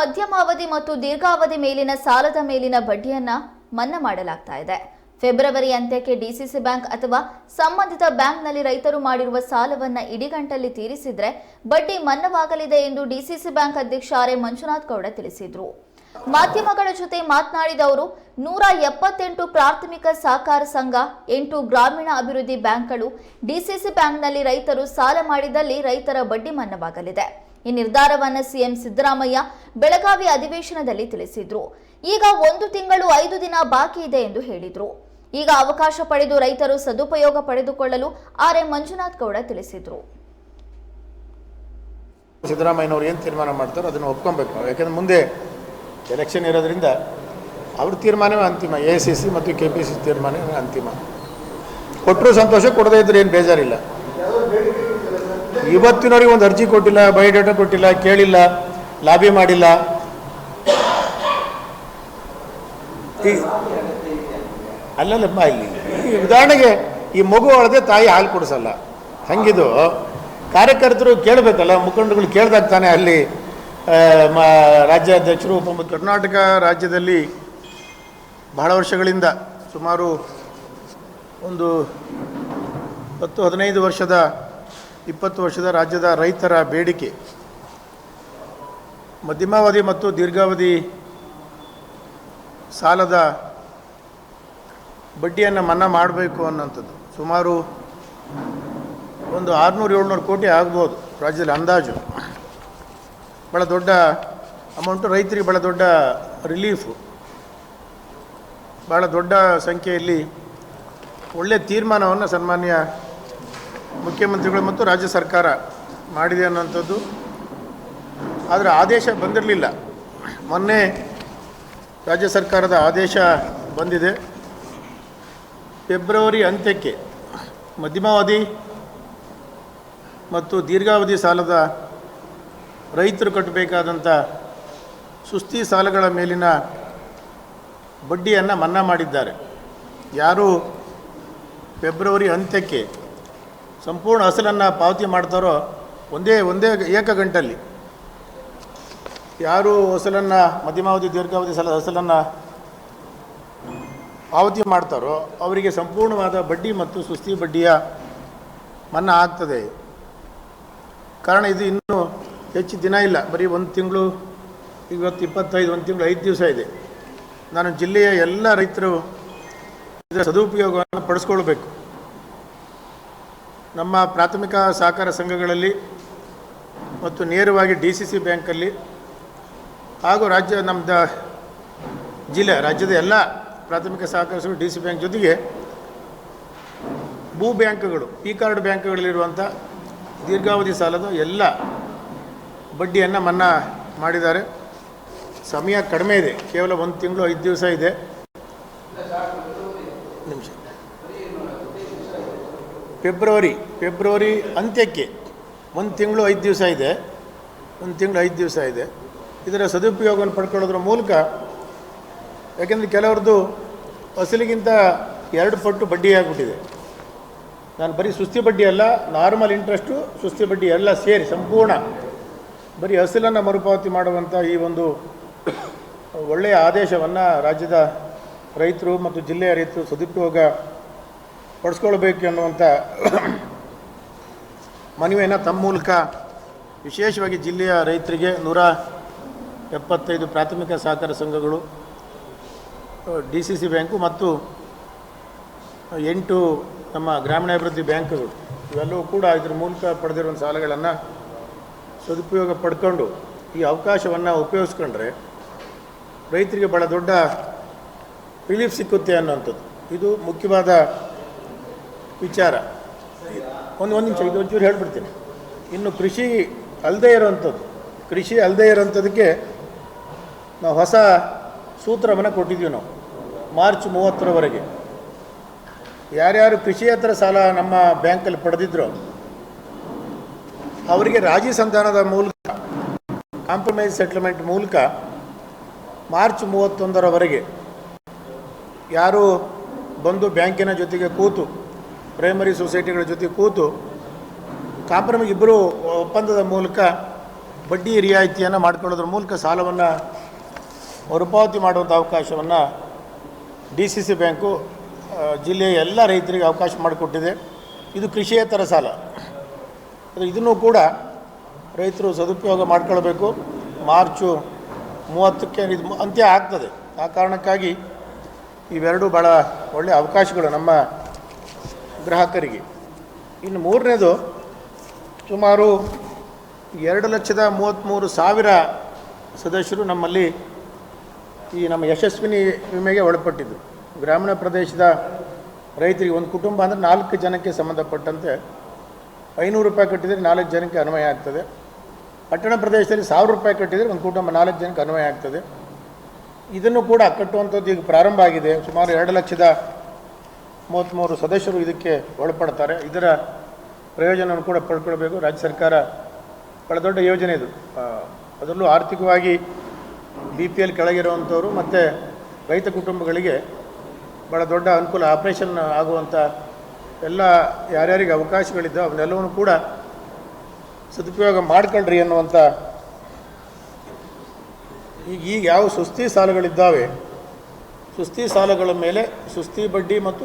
ಮಧ್ಯಮ ಅವಧಿ ಮತ್ತು ದೀರ್ಘಾವಧಿ ಮೇಲಿನ ಸಾಲದ ಮೇಲಿನ ಬಡ್ಡಿಯನ್ನ ಮನ್ನಾ ಮಾಡಲಾಗ್ತಾ ಇದೆ. ಫೆಬ್ರವರಿ ಅಂತ್ಯಕ್ಕೆ ಡಿಸಿಸಿ ಬ್ಯಾಂಕ್ ಅಥವಾ ಸಂಬಂಧಿತ ಬ್ಯಾಂಕ್ನಲ್ಲಿ ರೈತರು ಮಾಡಿರುವ ಸಾಲವನ್ನ ಇಡಿಗಂಟಲ್ಲಿ ತೀರಿಸಿದ್ರೆ ಬಡ್ಡಿ ಮನ್ನವಾಗಲಿದೆ ಎಂದು ಡಿಸಿಸಿ ಬ್ಯಾಂಕ್ ಅಧ್ಯಕ್ಷ ಆರ್ ಮಂಜುನಾಥ್ ಗೌಡ ತಿಳಿಸಿದ್ರು. ಮಾಧ್ಯಮಗಳ ಜೊತೆ ಮಾತನಾಡಿದ ಅವರು, ನೂರ ಎಪ್ಪತ್ತೆಂಟು ಪ್ರಾಥಮಿಕ ಸಹಕಾರ ಸಂಘ, ಎಂಟು ಗ್ರಾಮೀಣ ಅಭಿವೃದ್ಧಿ ಬ್ಯಾಂಕ್ಗಳು ಡಿಸಿಸಿ ಬ್ಯಾಂಕ್ನಲ್ಲಿ ರೈತರು ಸಾಲ ಮಾಡಿದಲ್ಲಿ ರೈತರ ಬಡ್ಡಿ ಮನ್ನವಾಗಲಿದೆ. ಈ ನಿರ್ಧಾರವನ್ನು ಸಿಎಂ ಸಿದ್ದರಾಮಯ್ಯ ಬೆಳಗಾವಿ ಅಧಿವೇಶನದಲ್ಲಿ ತಿಳಿಸಿದ್ರು. ಈಗ ಒಂದು ತಿಂಗಳು ಐದು ದಿನ ಬಾಕಿ ಇದೆ ಎಂದು ಹೇಳಿದ್ರು. ಈಗ ಅವಕಾಶ ಪಡೆದು ರೈತರು ಸದುಪಯೋಗ ಪಡೆದುಕೊಳ್ಳಲು ಆರ್ ಎಂ ಮಂಜುನಾಥ್ ಗೌಡ ತಿಳಿಸಿದ್ರು. ಸಿದ್ದರಾಮಯ್ಯನವ್ರು ಏನು ತೀರ್ಮಾನ ಮಾಡ್ತಾರೋ ಅದನ್ನು ಒಪ್ಕೊಬೇಕು ಯಾಕೆಂದ್ರೆ ಮುಂದೆ ಎಲೆಕ್ಷನ್ ಇರೋದ್ರಿಂದ ಅವ್ರ ತೀರ್ಮಾನವೇ ಅಂತಿಮ. ಎ ಸಿ ಸಿ ಮತ್ತು ಕೆ ಪಿ ಸಿ ತೀರ್ಮಾನವೇ ಅಂತಿಮ. ಕೊಟ್ಟರು ಸಂತೋಷ, ಕೊಡದೇ ಇದ್ರೆ ಏನು ಬೇಜಾರಿಲ್ಲ. ಇವತ್ತಿನವರೆಗೆ ಒಂದು ಅರ್ಜಿ ಕೊಟ್ಟಿಲ್ಲ, ಬಯೋಡೇಟಾ ಕೊಟ್ಟಿಲ್ಲ, ಕೇಳಿಲ್ಲ, ಲಾಬಿ ಮಾಡಿಲ್ಲ. ಅಲ್ಲಲ್ಲಮ್ಮ, ಇಲ್ಲಿ ಉದಾಹರಣೆಗೆ ಈ ಮಗು ಒಳದೆ ತಾಯಿ ಹಾಲು ಕುಡಿಸಲ್ಲ. ಹಂಗಿದು. ಕಾರ್ಯಕರ್ತರು ಕೇಳಬೇಕಲ್ಲ ಮುಖಂಡಗಳು ಕೇಳ್ದಾಗ ತಾನೆ ಅಲ್ಲಿ ರಾಜ್ಯಾಧ್ಯಕ್ಷರು ಉಪ ಕರ್ನಾಟಕ ರಾಜ್ಯದಲ್ಲಿ ಬಹಳ ವರ್ಷಗಳಿಂದ ಸುಮಾರು ಒಂದು ಹತ್ತು, ಹದಿನೈದು ವರ್ಷದ ಇಪ್ಪತ್ತು ವರ್ಷದ ರಾಜ್ಯದ ರೈತರ ಬೇಡಿಕೆ. ಮಧ್ಯಮಾವಧಿ ಮತ್ತು ದೀರ್ಘಾವಧಿ ಸಾಲದ ಬಡ್ಡಿಯನ್ನು ಮನ್ನಾ ಮಾಡಬೇಕು ಅನ್ನೋಂಥದ್ದು. ಸುಮಾರು ಒಂದು ಆರುನೂರು ಏಳ್ನೂರು ಕೋಟಿ ಆಗ್ಬೋದು ರಾಜ್ಯದಲ್ಲಿ ಅಂದಾಜು. ಭಾಳ ದೊಡ್ಡ ಅಮೌಂಟು, ರೈತರಿಗೆ ಭಾಳ ದೊಡ್ಡ ರಿಲೀಫು. ಭಾಳ ದೊಡ್ಡ ಸಂಖ್ಯೆಯಲ್ಲಿ ಒಳ್ಳೆಯ ತೀರ್ಮಾನವನ್ನು ಸನ್ಮಾನ್ಯ ಮುಖ್ಯಮಂತ್ರಿಗಳು ಮತ್ತು ರಾಜ್ಯ ಸರ್ಕಾರ ಮಾಡಿದೆ ಅನ್ನೋಂಥದ್ದು ಆದರೆ ಆದೇಶ ಬಂದಿರಲಿಲ್ಲ. ಮೊನ್ನೆ ರಾಜ್ಯ ಸರ್ಕಾರದ ಆದೇಶ ಬಂದಿದೆ. ಫೆಬ್ರವರಿ ಅಂತ್ಯಕ್ಕೆ ಮಧ್ಯಮಾವಧಿ ಮತ್ತು ದೀರ್ಘಾವಧಿ ಸಾಲದ ರೈತರು ಕಟ್ಟಬೇಕಾದಂಥ ಸುಸ್ತಿ ಸಾಲಗಳ ಮೇಲಿನ ಬಡ್ಡಿಯನ್ನು ಮನ್ನಾ ಮಾಡಿದ್ದಾರೆ. ಯಾರು ಫೆಬ್ರವರಿ ಅಂತ್ಯಕ್ಕೆ ಸಂಪೂರ್ಣ ಅಸಲನ್ನು ಪಾವತಿ ಮಾಡ್ತಾರೋ ಒಂದೇ ಒಂದೇ ಏಕ ಗಂಟಲ್ಲಿ. ಯಾರು ಅಸಲನ್ನು ಮಧ್ಯಮಾವಧಿ, ದೀರ್ಘಾವಧಿ ಸಲ ಅಸಲನ್ನು ಪಾವತಿ ಮಾಡ್ತಾರೋ ಅವರಿಗೆ ಸಂಪೂರ್ಣವಾದ ಬಡ್ಡಿ ಮತ್ತು ಸುಸ್ತಿ ಬಡ್ಡಿಯ ಮನ್ನ ಆಗ್ತದೆ. ಕಾರಣ ಇದು ಇನ್ನೂ ಹೆಚ್ಚು ದಿನ ಇಲ್ಲ. ಬರೀ ಒಂದು ತಿಂಗಳು, ಇವತ್ತು ಇಪ್ಪತ್ತೈದು, ಒಂದು ತಿಂಗಳು ಐದು ದಿವಸ ಇದೆ. ನಾನು ಜಿಲ್ಲೆಯ ಎಲ್ಲ ರೈತರು ಇದರ ಸದುಪಯೋಗವನ್ನು ಪಡಿಸ್ಕೊಳ್ಬೇಕು. ನಮ್ಮ ಪ್ರಾಥಮಿಕ ಸಹಕಾರ ಸಂಘಗಳಲ್ಲಿ ಮತ್ತು ನೇರವಾಗಿ ಡಿ ಸಿ ಸಿ ಬ್ಯಾಂಕಲ್ಲಿ ಹಾಗೂ ರಾಜ್ಯ ನಮ್ಮದ ಜಿಲ್ಲೆ, ರಾಜ್ಯದ ಎಲ್ಲ ಪ್ರಾಥಮಿಕ ಸಹಕಾರ ಸಂಘ ಡಿ ಸಿ ಬ್ಯಾಂಕ್ ಜೊತೆಗೆ ಭೂ ಬ್ಯಾಂಕ್ಗಳು, ಪಿ ಕಾರ್ಡ್ ಬ್ಯಾಂಕ್ಗಳಲ್ಲಿರುವಂಥ ದೀರ್ಘಾವಧಿ ಸಾಲದ ಎಲ್ಲ ಬಡ್ಡಿಯನ್ನು ಮನ್ನಾ ಮಾಡಿದ್ದಾರೆ. ಸಮಯ ಕಡಿಮೆ ಇದೆ, ಕೇವಲ ಒಂದು ತಿಂಗಳು, ಐದು ದಿವಸ ಇದೆ. ಫೆಬ್ರವರಿ ಫೆಬ್ರವರಿ ಅಂತ್ಯಕ್ಕೆ ಒಂದು ತಿಂಗಳು ಐದು ದಿವಸ ಇದೆ. ಒಂದು ತಿಂಗಳು ಐದು ದಿವಸ ಇದೆ. ಇದರ ಸದುಪಯೋಗವನ್ನು ಪಡ್ಕೊಳ್ಳೋದ್ರ ಮೂಲಕ ಯಾಕೆಂದರೆ ಕೆಲವ್ರದ್ದು ಅಸಲಿಗಿಂತ ಎರಡು ಪಟ್ಟು ಬಡ್ಡಿ ಆಗಿಬಿಟ್ಟಿದೆ. ನಾನು ಬರೀ ಸುಸ್ತಿ ಬಡ್ಡಿ ಅಲ್ಲ, ನಾರ್ಮಲ್ ಇಂಟ್ರೆಸ್ಟು, ಸುಸ್ತಿ ಬಡ್ಡಿ ಎಲ್ಲ ಸೇರಿ ಸಂಪೂರ್ಣ ಬರೀ ಹಸಿಲನ್ನು ಮರುಪಾವತಿ ಮಾಡುವಂಥ ಈ ಒಂದು ಒಳ್ಳೆಯ ಆದೇಶವನ್ನು ರಾಜ್ಯದ ರೈತರು ಮತ್ತು ಜಿಲ್ಲೆಯ ರೈತರು ಸದುಪಯೋಗ ಪಡಿಸ್ಕೊಳ್ಬೇಕು ಅನ್ನುವಂಥ ಮನವಿಯನ್ನು ತಮ್ಮ ಮೂಲಕ ವಿಶೇಷವಾಗಿ ಜಿಲ್ಲೆಯ ರೈತರಿಗೆ ನೂರ ಎಪ್ಪತ್ತೈದು ಪ್ರಾಥಮಿಕ ಸಹಕಾರ ಸಂಘಗಳು ಡಿ ಸಿ ಸಿ ಬ್ಯಾಂಕು ಮತ್ತು ಎಂಟು ನಮ್ಮ ಗ್ರಾಮೀಣಾಭಿವೃದ್ಧಿ ಬ್ಯಾಂಕ್ಗಳು. ಇವೆಲ್ಲವೂ ಕೂಡ ಇದ್ರ ಮೂಲಕ ಪಡೆದಿರುವಂಥ ಸಾಲಗಳನ್ನು ಸದುಪಯೋಗ ಪಡ್ಕೊಂಡು ಈ ಅವಕಾಶವನ್ನು ಉಪಯೋಗಿಸ್ಕೊಂಡ್ರೆ ರೈತರಿಗೆ ಭಾಳ ದೊಡ್ಡ ರಿಲೀಫ್ ಸಿಕ್ಕುತ್ತೆ ಅನ್ನೋಂಥದ್ದು ಇದು ಮುಖ್ಯವಾದ ವಿಚಾರ. ಒಂದು ಒಂದು ನಿಮಿಷ ಇದು ಒಂಚೂರು ಹೇಳ್ಬಿಡ್ತೀನಿ. ಇನ್ನು ಕೃಷಿ ಅಲ್ಲದೆ ಇರೋವಂಥದ್ದು, ಕೃಷಿ ಅಲ್ಲದೆ ಇರೋವಂಥದ್ದಕ್ಕೆ ನಾವು ಹೊಸ ಸೂತ್ರವನ್ನು ಕೊಟ್ಟಿದ್ದೀವಿ ನಾವು, ಮಾರ್ಚ್ ಮೂವತ್ತರವರೆಗೆ. ಯಾರ್ಯಾರು ಕೃಷಿಯೇತರ ಸಾಲ ನಮ್ಮ ಬ್ಯಾಂಕಲ್ಲಿ ಪಡೆದಿದ್ರು, ಅವರಿಗೆ ರಾಜಿ ಸಂಧಾನದ ಮೂಲಕ ಕಾಂಪ್ರಮೈಸ್ ಸೆಟ್ಲ್ಮೆಂಟ್ ಮೂಲಕ ಮಾರ್ಚ್ ಮೂವತ್ತೊಂದರವರೆಗೆ ಯಾರು ಬಂದು ಬ್ಯಾಂಕಿನ ಜೊತೆಗೆ ಕೂತು ಪ್ರೈಮರಿ ಸೊಸೈಟಿಗಳ ಜೊತೆ ಕೂತು ಕಾಂಪ್ರಮೈಸ್ ಇಬ್ಬರು ಒಪ್ಪಂದದ ಮೂಲಕ ಬಡ್ಡಿ ರಿಯಾಯಿತಿಯನ್ನು ಮಾಡಿಕೊಳ್ಳೋದ್ರ ಮೂಲಕ ಸಾಲವನ್ನು ಮರುಪಾವತಿ ಮಾಡುವಂಥ ಅವಕಾಶವನ್ನು ಡಿ ಸಿ ಸಿ ಬ್ಯಾಂಕು ಜಿಲ್ಲೆಯ ಎಲ್ಲ ರೈತರಿಗೆ ಅವಕಾಶ ಮಾಡಿಕೊಟ್ಟಿದೆ. ಇದು ಕೃಷಿಯೇತರ ಸಾಲ. ಇದನ್ನು ಕೂಡ ರೈತರು ಸದುಪಯೋಗ ಮಾಡ್ಕೊಳ್ಬೇಕು. ಮಾರ್ಚು ಮೂವತ್ತಕ್ಕೆ ಇದು ಅಂತ್ಯ ಆಗ್ತದೆ. ಆ ಕಾರಣಕ್ಕಾಗಿ ಇವೆರಡೂ ಭಾಳ ಒಳ್ಳೆಯ ಅವಕಾಶಗಳು ನಮ್ಮ ಗ್ರಾಹಕರಿಗೆ. ಇನ್ನು ಮೂರನೇದು, ಸುಮಾರು ಎರಡು ಲಕ್ಷದ ಮೂವತ್ತ್ಮೂರು ಸಾವಿರ ಸದಸ್ಯರು ನಮ್ಮಲ್ಲಿ ಈ ನಮ್ಮ ಯಶಸ್ವಿನಿ ವಿಮೆಗೆ ಒಳಪಟ್ಟಿದ್ದು. ಗ್ರಾಮೀಣ ಪ್ರದೇಶದ ರೈತರಿಗೆ ಒಂದು ಕುಟುಂಬ ಅಂದರೆ ನಾಲ್ಕು ಜನಕ್ಕೆ ಸಂಬಂಧಪಟ್ಟಂತೆ ಐನೂರು ರೂಪಾಯಿ ಕಟ್ಟಿದರೆ ನಾಲ್ಕು ಜನಕ್ಕೆ ಅನ್ವಯ ಆಗ್ತದೆ. ಪಟ್ಟಣ ಪ್ರದೇಶದಲ್ಲಿ ಸಾವಿರ ರೂಪಾಯಿ ಕಟ್ಟಿದರೆ ಒಂದು ಕುಟುಂಬ ನಾಲ್ಕು ಜನಕ್ಕೆ ಅನ್ವಯ ಆಗ್ತದೆ. ಇದನ್ನು ಕೂಡ ಕಟ್ಟುವಂಥದ್ದು ಈಗ ಪ್ರಾರಂಭ ಆಗಿದೆ. ಸುಮಾರು ಎರಡು ಲಕ್ಷದ ಮೂವತ್ತ್ಮೂರು ಸದಸ್ಯರು ಇದಕ್ಕೆ ಒಳಪಡ್ತಾರೆ. ಇದರ ಪ್ರಯೋಜನವನ್ನು ಕೂಡ ಪಡ್ಕೊಳ್ಬೇಕು. ರಾಜ್ಯ ಸರ್ಕಾರ ಭಾಳ ದೊಡ್ಡ ಯೋಜನೆ ಇದು. ಅದರಲ್ಲೂ ಆರ್ಥಿಕವಾಗಿ ಬಿ ಪಿ ಎಲ್ ಕೆಳಗಿರುವಂಥವ್ರು ಮತ್ತು ರೈತ ಕುಟುಂಬಗಳಿಗೆ ಭಾಳ ದೊಡ್ಡ ಅನುಕೂಲ, ಆಪರೇಷನ್ ಆಗುವಂಥ ಎಲ್ಲ ಯಾರ್ಯಾರಿಗೆ ಅವಕಾಶಗಳಿದ್ದಾವೆ ಅವನ್ನೆಲ್ಲವನ್ನು ಕೂಡ ಸದುಪಯೋಗ ಮಾಡ್ಕೊಳ್ರಿ ಅನ್ನುವಂಥ ಈಗ ಈಗ ಯಾವ ಸುಸ್ತಿ ಸಾಲಗಳಿದ್ದಾವೆ? ಸುಸ್ತಿ ಸಾಲಗಳ ಮೇಲೆ ಸುಸ್ತಿ ಬಡ್ಡಿ ಮತ್ತು